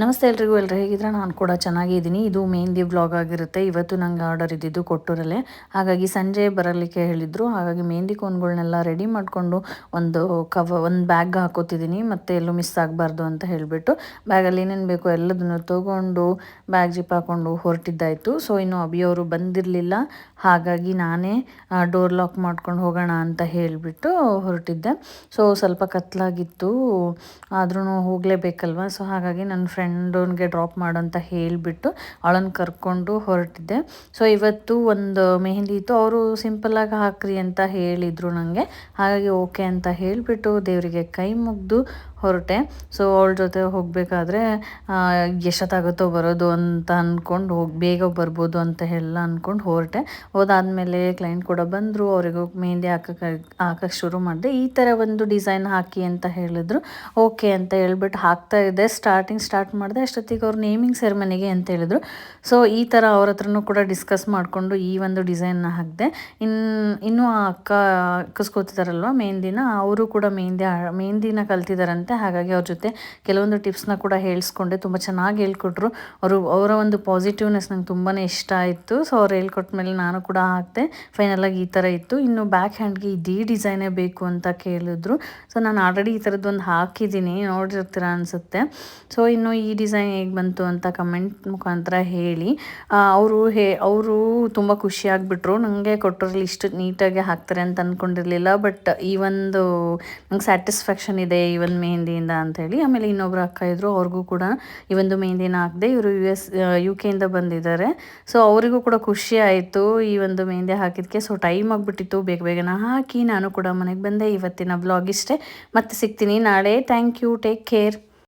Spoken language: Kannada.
ನಮಸ್ತೆ ಎಲ್ರಿಗೂ ಎಲ್ಲರೂ ಹೇಗಿದ್ರೆ ನಾನು ಕೂಡ ಚೆನ್ನಾಗಿದ್ದೀನಿ. ಇದು ಮೆಹಂದಿ ಬ್ಲಾಗ್ ಆಗಿರುತ್ತೆ. ಇವತ್ತು ನಂಗೆ ಆರ್ಡರ್ ಇದ್ದಿದ್ದು ಕೊಟ್ಟೂರಲ್ಲೇ. ಹಾಗಾಗಿ ಸಂಜೆ ಬರಲಿಕ್ಕೆ ಹೇಳಿದರು. ಹಾಗಾಗಿ ಮೆಹಂದಿ ಕೋನ್ಗಳನ್ನೆಲ್ಲ ರೆಡಿ ಮಾಡಿಕೊಂಡು ಒಂದು ಕವ ಒಂದು ಬ್ಯಾಗ್ ಹಾಕೋತಿದ್ದೀನಿ. ಮತ್ತು ಎಲ್ಲೂ ಮಿಸ್ ಆಗಬಾರ್ದು ಅಂತ ಹೇಳಿಬಿಟ್ಟು ಬ್ಯಾಗಲ್ಲಿ ಏನೇನು ಬೇಕು ಎಲ್ಲದನ್ನು ತೊಗೊಂಡು ಬ್ಯಾಗ್ ಜಿಪ್ ಹಾಕ್ಕೊಂಡು ಹೊರಟಿದ್ದಾಯಿತು. ಸೊ ಇನ್ನು ಅಭಿಯವರು ಬಂದಿರಲಿಲ್ಲ. ಹಾಗಾಗಿ ನಾನೇ ಡೋರ್ ಲಾಕ್ ಮಾಡ್ಕೊಂಡು ಹೋಗೋಣ ಅಂತ ಹೇಳಿಬಿಟ್ಟು ಹೊರಟಿದ್ದೆ. ಸೊ ಸ್ವಲ್ಪ ಕತ್ಲಾಗಿತ್ತು. ಆದ್ರೂ ಹೋಗಲೇಬೇಕಲ್ವ? ಸೊ ಹಾಗಾಗಿ ನನ್ನ ಫ್ರೆಂಡನಿಗೆ ಡ್ರಾಪ್ ಮಾಡು ಅಂತ ಹೇಳಿಬಿಟ್ಟು ಅವಳನ್ನು ಕರ್ಕೊಂಡು ಹೊರಟಿದ್ದೆ. ಸೊ ಇವತ್ತು ಒಂದು ಮೆಹಂದಿ ಇತ್ತು. ಅವರು ಸಿಂಪಲ್ಲಾಗಿ ಹಾಕ್ರಿ ಅಂತ ಹೇಳಿದರು ನನಗೆ ಹಾಗಾಗಿ ಓಕೆ ಅಂತ ಹೇಳಿಬಿಟ್ಟು ದೇವರಿಗೆ ಕೈ ಮುಗಿದು ಹೊರಟೆ. ಸೊ ಅವಳ ಜೊತೆ ಹೋಗಬೇಕಾದ್ರೆ ಎಷ್ಟೊತ್ತಾಗುತ್ತೋ ಬರೋದು ಅಂತ ಅಂದ್ಕೊಂಡು ಹೋಗಿ, ಬೇಗ ಬರ್ಬೋದು ಅಂತ ಎಲ್ಲ ಅಂದ್ಕೊಂಡು ಹೊರಟೆ. ಹೋದಾದಮೇಲೆ ಕ್ಲೈಂಟ್ ಕೂಡ ಬಂದರು, ಅವರಿಗೂ ಮೆಹಂದಿ ಹಾಕಕ್ಕೆ ಹಾಕಕ್ಕೆ ಶುರು ಮಾಡಿದೆ. ಈ ಥರ ಒಂದು ಡಿಸೈನ್ ಹಾಕಿ ಅಂತ ಹೇಳಿದ್ರು. ಓಕೆ ಅಂತ ಹೇಳ್ಬಿಟ್ಟು ಹಾಕ್ತಾ ಇದ್ದೆ. ಸ್ಟಾರ್ಟಿಂಗ್ ಸ್ಟಾರ್ಟ್ ಮಾಡಿದೆ. ಅಷ್ಟೊತ್ತಿಗೆ ಅವ್ರು ನೇಮಿಂಗ್ ಸೆರೆಮನಿಗೆ ಅಂತ ಹೇಳಿದ್ರು. ಸೊ ಈ ಥರ ಅವ್ರ ಹತ್ರನೂ ಕೂಡ ಡಿಸ್ಕಸ್ ಮಾಡಿಕೊಂಡು ಈ ಒಂದು ಡಿಸೈನ್ನ ಹಾಕಿದೆ. ಇನ್ನು ಇನ್ನೂ ಆ ಅಕ್ಕ ಹಾಕಿಸ್ಕೋತಿದಾರಲ್ವ ಮೆಹಂದಿನ ಅವರು ಕೂಡ ಮೆಹಂದಿ ಮೆಹಂದಿನ ಹಾಗಾಗಿ ಅವ್ರ ಜೊತೆ ಕೆಲವೊಂದು ಟಿಪ್ಸ್ನ ಕೂಡ ಹೇಳಿಸ್ಕೊಂಡೆ. ತುಂಬ ಚೆನ್ನಾಗಿ ಹೇಳ್ಕೊಟ್ರು. ಅವರು, ಅವರ ಒಂದು ಪಾಸಿಟಿವ್ನೆಸ್ ನಂಗೆ ತುಂಬಾ ಇಷ್ಟ ಆಯಿತು. ಸೊ, ಅವ್ರು ಹೇಳ್ಕೊಟ್ಟ ಮೇಲೆ ನಾನು ಕೂಡ ಹಾಕಿದೆ. ಫೈನಲಾಗಿ ಈ ಥರ ಇತ್ತು. ಇನ್ನು ಬ್ಯಾಕ್ ಹ್ಯಾಂಡ್ಗೆ ಇದೇ ಡಿಸೈನೇ ಬೇಕು ಅಂತ ಕೇಳಿದ್ರು. ಸೊ, ನಾನು ಆಲ್ರೆಡಿ ಈ ಥರದ್ದೊಂದು ಹಾಕಿದ್ದೀನಿ. ನೋಡಿರ್ತೀರ ಅನಿಸುತ್ತೆ. ಸೊ, ಇನ್ನು ಈ ಡಿಸೈನ್ ಹೇಗೆ ಬಂತು ಅಂತ ಕಮೆಂಟ್ ಮುಖಾಂತರ ಹೇಳಿ. ಅವರು ಹೇ, ಅವರು ತುಂಬ ಖುಷಿಯಾಗಿಬಿಟ್ರು ನನಗೆ ಕೊಟ್ಟರಲ್ಲಿ ಇಷ್ಟು ನೀಟಾಗಿ ಹಾಕ್ತಾರೆ ಅಂತ ಅಂದ್ಕೊಂಡಿರಲಿಲ್ಲ ಬಟ್ ಈ ಒಂದು ನಂಗೆ ಸ್ಯಾಟಿಸ್ಫ್ಯಾಕ್ಷನ್ ಇದೆ ಈ ಒಂದು ಮೆಹಂದಿಯಿಂದ ಅಂಥೇಳಿ ಆಮೇಲೆ ಇನ್ನೊಬ್ರು ಅಕ್ಕ ಇದ್ದರು ಅವ್ರಿಗೂ ಕೂಡ ಈ ಒಂದು ಮೆಹಂದಿನ ಹಾಕಿದೆ ಇವರು ಯು ಎಸ್ ಯು ಕೆಯಿಂದ ಬಂದಿದ್ದಾರೆ. ಸೊ ಅವರಿಗೂ ಕೂಡ ಖುಷಿ ಆಯಿತು ಈ ಒಂದು ಮೆಹಂದಿ ಹಾಕಿದ್ದಕ್ಕೆ ಸೊ ಟೈಮ್ ಆಗಿಬಿಟ್ಟಿತ್ತು, ಬೇಗ ಬೇಗನ ಹಾಕಿ ನಾನು ಕೂಡ ಮನೆಗೆ ಬಂದೆ. ಇವತ್ತಿನ ಬ್ಲಾಗ್ ಇಷ್ಟೇ. ಮತ್ತೆ ಸಿಗ್ತೀನಿ ನಾಳೆ. Thank you take care